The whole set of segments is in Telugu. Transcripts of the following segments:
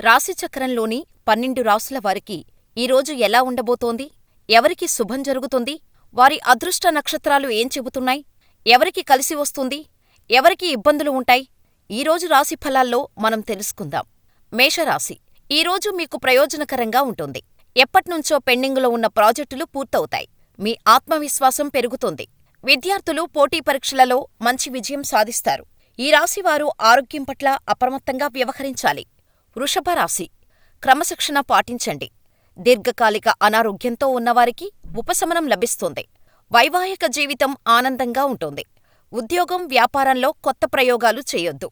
రాశిచక్రంలోని పన్నెండు రాసుల వారికి ఈరోజు ఎలా ఉండబోతోంది? ఎవరికి శుభం జరుగుతుంది? వారి అదృష్ట నక్షత్రాలు ఏం చెబుతున్నాయి? ఎవరికి కలిసి వస్తుంది? ఎవరికి ఇబ్బందులు ఉంటాయి? ఈరోజు రాశి ఫలాల్లో మనం తెలుసుకుందాం. మేషరాశి ఈరోజు మీకు ప్రయోజనకరంగా ఉంటుంది. ఎప్పట్నుంచో పెండింగులో ఉన్న ప్రాజెక్టులు పూర్తవుతాయి. మీ ఆత్మవిశ్వాసం పెరుగుతుంది. విద్యార్థులు పోటీ పరీక్షలలో మంచి విజయం సాధిస్తారు. ఈ రాశివారు ఆరోగ్యం పట్ల అప్రమత్తంగా వ్యవహరించాలి. వృషభ రాశి క్రమశిక్షణ పాటించండి. దీర్ఘకాలిక అనారోగ్యంతో ఉన్నవారికి ఉపశమనం లభిస్తుంది. వైవాహిక జీవితం ఆనందంగా ఉంటుంది. ఉద్యోగం, వ్యాపారంలో కొత్త ప్రయోగాలు చేయొద్దు.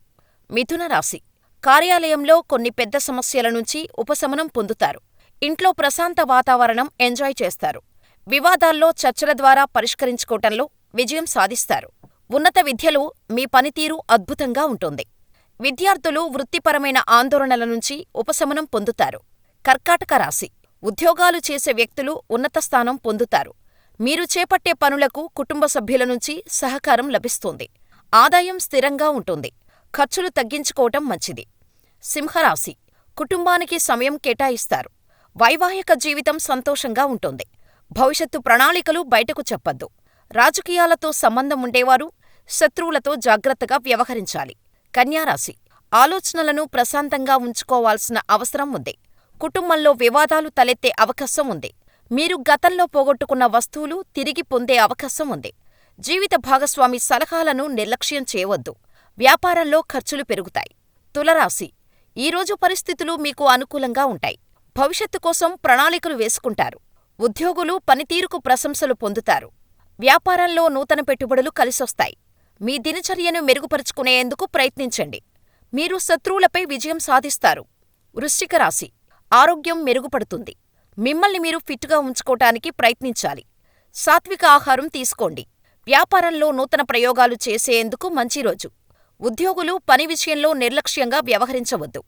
మిథున రాశి కార్యాలయంలో కొన్ని పెద్ద సమస్యల నుంచి ఉపశమనం పొందుతారు. ఇంట్లో ప్రశాంత వాతావరణం ఎంజాయ్ చేస్తారు. వివాదాల్లో చర్చల ద్వారా పరిష్కరించుకోవటంలో విజయం సాధిస్తారు. ఉన్నత విద్యలో మీ పనితీరు అద్భుతంగా ఉంటుంది. విద్యార్థులు వృత్తిపరమైన ఆందోళనల నుంచి ఉపశమనం పొందుతారు. కర్కాటక రాశి ఉద్యోగాలు చేసే వ్యక్తులు ఉన్నత స్థానం పొందుతారు. మీరు చేపట్టే పనులకు కుటుంబ సభ్యుల నుంచి సహకారం లభిస్తుంది. ఆదాయం స్థిరంగా ఉంటుంది. ఖర్చులు తగ్గించుకోవటం మంచిది. సింహరాశి కుటుంబానికి సమయం కేటాయిస్తారు. వైవాహిక జీవితం సంతోషంగా ఉంటుంది. భవిష్యత్తు ప్రణాళికలు బయటకు చెప్పొద్దు. రాజకీయాలతో సంబంధం ఉండేవారు శత్రువులతో జాగ్రత్తగా వ్యవహరించాలి. కన్యారాశి ఆలోచనలను ప్రశాంతంగా ఉంచుకోవాల్సిన అవసరం ఉంది. కుటుంబంలో వివాదాలు తలెత్తే అవకాశం ఉంది. మీరు గతంలో పోగొట్టుకున్న వస్తువులు తిరిగి పొందే అవకాశం ఉంది. జీవిత భాగస్వామి సలహాలను నిర్లక్ష్యం చేయవద్దు. వ్యాపారంలో ఖర్చులు పెరుగుతాయి. తులరాశి ఈరోజు పరిస్థితులు మీకు అనుకూలంగా ఉంటాయి. భవిష్యత్తు కోసం ప్రణాళికలు వేసుకుంటారు. ఉద్యోగులు పనితీరుకు ప్రశంసలు పొందుతారు. వ్యాపారంలో నూతన పెట్టుబడులు కలిసొస్తాయి. మీ దినచర్యను మెరుగుపరుచుకునేందుకు ప్రయత్నించండి. మీరు శత్రువులపై విజయం సాధిస్తారు. వృశ్చిక రాశి ఆరోగ్యం మెరుగుపడుతుంది. మిమ్మల్ని మీరు ఫిట్గా ఉంచుకోటానికి ప్రయత్నించాలి. సాత్విక ఆహారం తీసుకోండి. వ్యాపారంలో నూతన ప్రయోగాలు చేసేందుకు మంచి రోజు. ఉద్యోగులు పని విషయంలో నిర్లక్ష్యంగా వ్యవహరించవద్దు.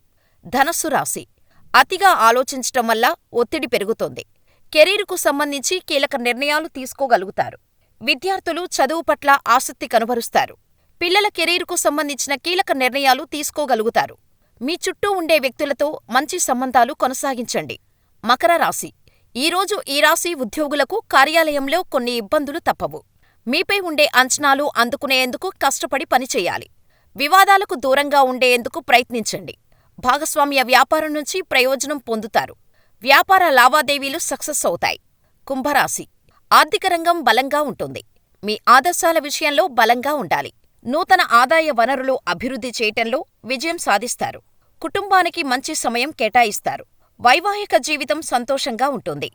ధనస్సు రాశి అతిగా ఆలోచించటం వల్ల ఒత్తిడి పెరుగుతోంది. కెరీర్కు సంబంధించి కీలక నిర్ణయాలు తీసుకోగలుగుతారు. విద్యార్థులు చదువు పట్ల ఆసక్తి కనబరుస్తారు. పిల్లల కెరీరుకు సంబంధించిన కీలక నిర్ణయాలు తీసుకోగలుగుతారు. మీ చుట్టూ ఉండే వ్యక్తులతో మంచి సంబంధాలు కొనసాగించండి. మకర రాశి ఈరోజు ఈ రాశి ఉద్యోగులకు కార్యాలయంలో కొన్ని ఇబ్బందులు తప్పవు. మీపై ఉండే అంచనాలు అందుకునేందుకు కష్టపడి పనిచేయాలి. వివాదాలకు దూరంగా ఉండేందుకు ప్రయత్నించండి. భాగస్వామ్య వ్యాపారం నుంచి ప్రయోజనం పొందుతారు. వ్యాపార లావాదేవీలు సక్సెస్ అవుతాయి. కుంభరాశి ఆర్థిక రంగం బలంగా ఉంటుంది. మీ ఆదర్శాల విషయంలో బలంగా ఉండాలి. నూతన ఆదాయ వనరులు అభివృద్ధి చేయటంలో విజయం సాధిస్తారు. కుటుంబానికి మంచి సమయం కేటాయిస్తారు. వైవాహిక జీవితం సంతోషంగా ఉంటుంది.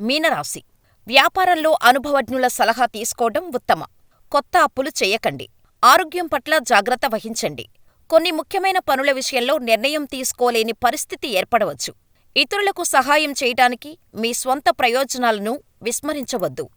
మీనరాశి వ్యాపారంలో అనుభవజ్ఞుల సలహా తీసుకోవడం ఉత్తమం. కొత్త అప్పులు చేయకండి. ఆరోగ్యం పట్ల జాగ్రత్త వహించండి. కొన్ని ముఖ్యమైన పనుల విషయంలో నిర్ణయం తీసుకోలేని పరిస్థితి ఏర్పడవచ్చు. ఇతరులకు సహాయం చేయటానికి మీ స్వంత ప్రయోజనాలను విస్మరించవద్దు.